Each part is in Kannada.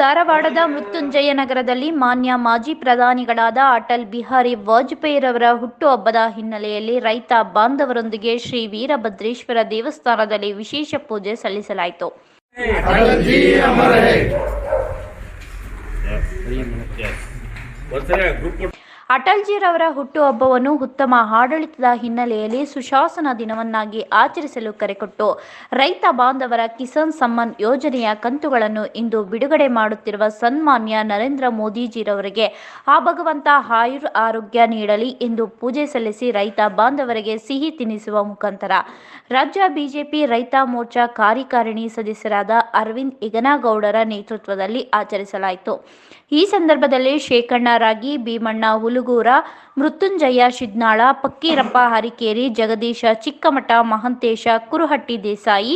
ಧಾರವಾಡದ ಮೃತ್ಯುಂಜಯ ನಗರದಲ್ಲಿ ಮಾನ್ಯ ಮಾಜಿ ಪ್ರಧಾನಿಗಳಾದ ಅಟಲ್ ಬಿಹಾರಿ ವಾಜಪೇಯಿರವರ ಹುಟ್ಟುಹಬ್ಬದ ಹಿನ್ನೆಲೆಯಲ್ಲಿ ರೈತ ಬಾಂಧವರೊಂದಿಗೆ ಶ್ರೀ ವೀರಭದ್ರೇಶ್ವರ ದೇವಸ್ಥಾನದಲ್ಲಿ ವಿಶೇಷ ಪೂಜೆ ಸಲ್ಲಿಸಲಾಯಿತು. ಅಟಲ್ಜಿರವರ ಹುಟ್ಟುಹಬ್ಬವನ್ನು ಉತ್ತಮ ಆಡಳಿತದ ಹಿನ್ನೆಲೆಯಲ್ಲಿ ಸುಶಾಸನ ದಿನವನ್ನಾಗಿ ಆಚರಿಸಲು ಕರೆಕೊಟ್ಟು ರೈತ ಬಾಂಧವರ ಕಿಸಾನ್ ಸಮ್ಮಾನ್ ಯೋಜನೆಯ ಕಂತುಗಳನ್ನು ಇಂದು ಬಿಡುಗಡೆ ಮಾಡುತ್ತಿರುವ ಸನ್ಮಾನ್ಯ ನರೇಂದ್ರ ಮೋದಿಜಿರವರಿಗೆ, ಆ ಭಗವಂತ ಆಯುರ್ ಆರೋಗ್ಯ ನೀಡಲಿ ಎಂದು ಪೂಜೆ ಸಲ್ಲಿಸಿ ರೈತ ಬಾಂಧವರಿಗೆ ಸಿಹಿ ತಿನ್ನಿಸುವ ಮುಖಾಂತರ. ರಾಜ್ಯ ಬಿಜೆಪಿ ರೈತ ಮೋರ್ಚಾ ಕಾರ್ಯಕಾರಿಣಿ ಸದಸ್ಯರಾದ ಅರವಿಂದ್ ಇಗನಗೌಡರ ನೇತೃತ್ವದಲ್ಲಿ ಆಚರಿಸಲಾಯಿತು. ಈ ಸಂದರ್ಭದಲ್ಲಿ ಶೇಖಣ್ಣ ರಾಗಿ, ಭೀಮಣ್ಣ ಹುಲುಗೂರ ಮೃತ್ಯುಂಜಯ ಶಿದ್ನಾಳ ಪಕ್ಕೀರಪ್ಪ ಹರಿಕೇರಿ, ಜಗದೀಶ ಚಿಕ್ಕಮಠ, ಮಹಂತೇಶ ಕುರುಹಟ್ಟಿ ದೇಸಾಯಿ,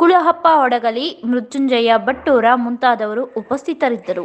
ಗುಳಹಪ್ಪ ಒಡಗಲಿ, ಮೃತ್ಯುಂಜಯ ಬಟ್ಟೂರ ಮುಂತಾದವರು ಉಪಸ್ಥಿತರಿದ್ದರು.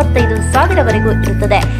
ಇಪ್ಪತ್ತೈದು ಸಾವಿರವರೆಗೂ ಇರುತ್ತದೆ.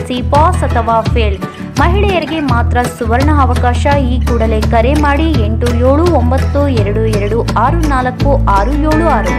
ಎಸ್ಎಲ್ಸಿ ಪಾಸ್ ಅಥವಾ ಫೇಲ್. ಮಹಿಳೆಯರಿಗೆ ಮಾತ್ರ ಸುವರ್ಣ ಅವಕಾಶ, ಈ ಕೂಡಲೇ ಕರೆ ಮಾಡಿ ಎಂಟು ಏಳು ಒಂಬತ್ತು ಎರಡು ಎರಡು ಆರು ನಾಲ್ಕು ಆರು ಏಳು ಆರು.